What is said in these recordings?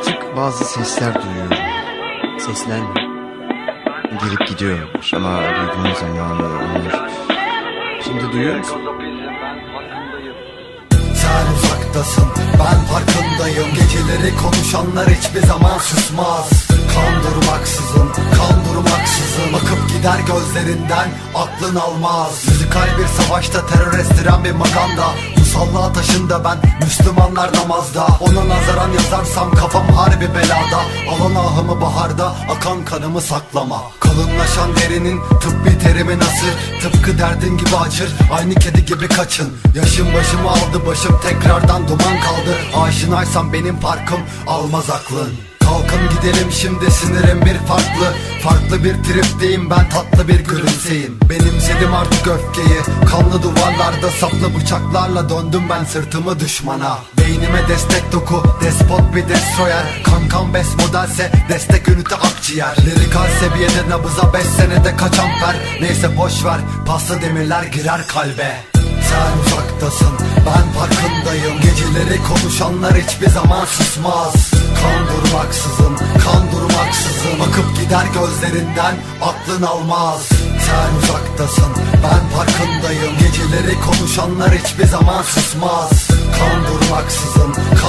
Artık bazı sesler duyuyorum. Sesler? Gelip gidiyorlar ama duyduğum zaman onlar... Şimdi duyuyor musun? Sen uzaktasın ben farkındayım Geceleri konuşanlar hiçbir zaman susmaz Kan durmaksızın kan durmaksızın Akıp gider gözlerinden aklın almaz Müzikal bir savaşta terör estiren bir maganda Musalla taşında ben Müslümanlar namazda. Ona nazaran yazarsam kafam harbi belada. Alan ahımı baharda akan kanımı saklama. Kalınlaşan derinin tıbbi terimi nasır? Tıpkı derdin gibi acır aynı kedi gibi kaçın. Yaşım başımı aldı başım tekrardan duman kaldı. Aşinaysam benim parkım almaz aklın Kalkın gidelim şimdi sinirim bir farklı. Farklı bir tripteyim ben tatlı bir gülümseyin Benimsedim artık öfkeyi Kanlı duvarlarda saplı bıçaklarla döndüm ben sırtımı düşmana. Beynime destek doku despot bir destroyer. Kankam best modelse destek ünite akciğer. Lirikal seviyede nabıza 5 senede kaç amper Neyse boş ver paslı demirler girer kalbe. Sen uzaktasın ben farkındayım. Geceleri konuşanlar hiçbir zaman susmaz Kan durmaksızın kan durmaksızın Akıp gider gözlerinden aklın almaz. Sen uzaktasın ben farkındayım. Geceleri konuşanlar hiçbir zaman susmaz. Kan durmaksızın kan durmaksızın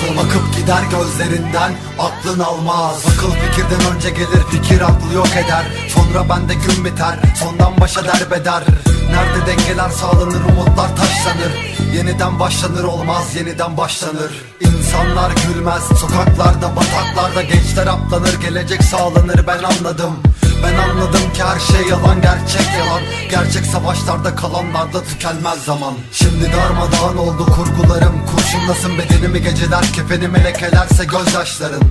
Akıp gider gözlerinden aklın almaz. Akıl fikirden önce gelir fikir aklı yok eder. Sonra bende gün biter sondan başa derbeder. Nerede dengeler sağlanır umutlar taşlanır. Yeniden başlanır olmaz yeniden başlanır. İnsanlar gülmez sokaklarda bataklarda Gençler aplanır gelecek sağlanır ben anladım ben anladım ki her şey yalan gerçek yalan. Gerçek savaşlarda kalanlarda tükenmez zaman. Şimdi darmadağın oldu kurgularım. Kurşunlasın bedenimi geceler Kefenimi lekelerse gözyaşların.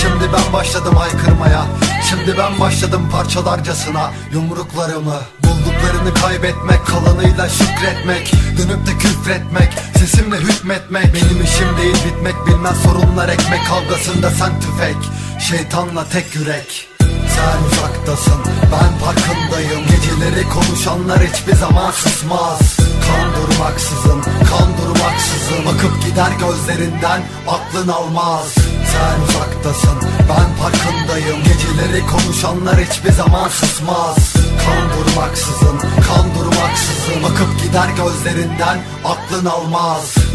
Şimdi ben başladım haykırmaya Şimdi ben başladım parçalarcasına. Yumruklarımı Bulduklarını kaybetmek Kalanıyla şükretmek. Dönüp de küfretmek Sesimle hükmetmek. Benim işim değil bitmek Bilmez sorunlar ekmek. Kavgasında sen tüfek Şeytanla tek yürek sen uzaktasın ben farkındayım. Geceleri konuşanlar hiçbir zaman susmaz. Kan durmaksızın kan durmaksızın. Akıp gider gözlerinden aklın almaz. Sen uzaktasın ben farkındayım. Geceleri konuşanlar hiçbir zaman susmaz. Kan durmaksızın kan durmaksızın. Akıp gider gözlerinden aklın almaz